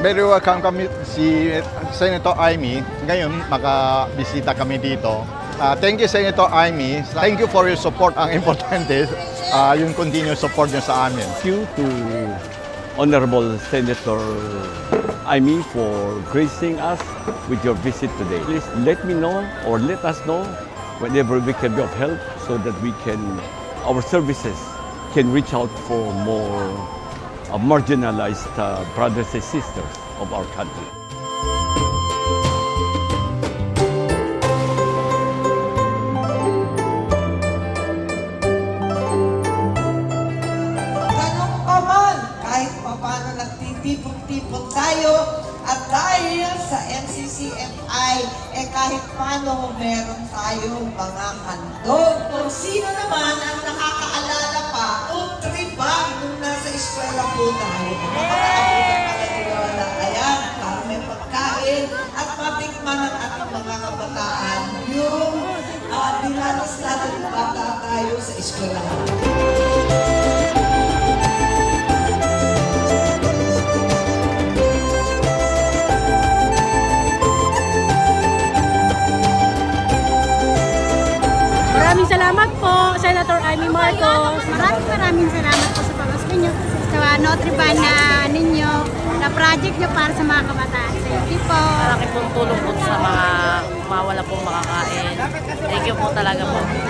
Very welcome kami si Senator Amy. Ngayon, makabisita kami dito. Ah, thank you, Senator Amy. Thank you for your support. Ang importante, ah, yung continuous support nyo sa amin. Thank you to Honorable Senator Amy for gracing us with your visit today. Please let me know or let us know whenever we can be of help so that we can, our services can reach out for more uh, marginalized uh, brothers and sisters of our country. Ganun pa man, kahit pa paano nagtitipon-tipon tayo, at dahil sa NCCFI, eh kahit paano meron tayong mga handog. Kung sino naman ang nakakaalala tayo sa eskwela. Maraming salamat po, Senator Amy Marcos. Maraming maraming salamat po sa pag ninyo sa Notre Dame na ninyo na project nyo para sa mga kabataan. Thank you po. Malaki pong tulong po sa mga mawala pong makakain. Thank you po talaga po.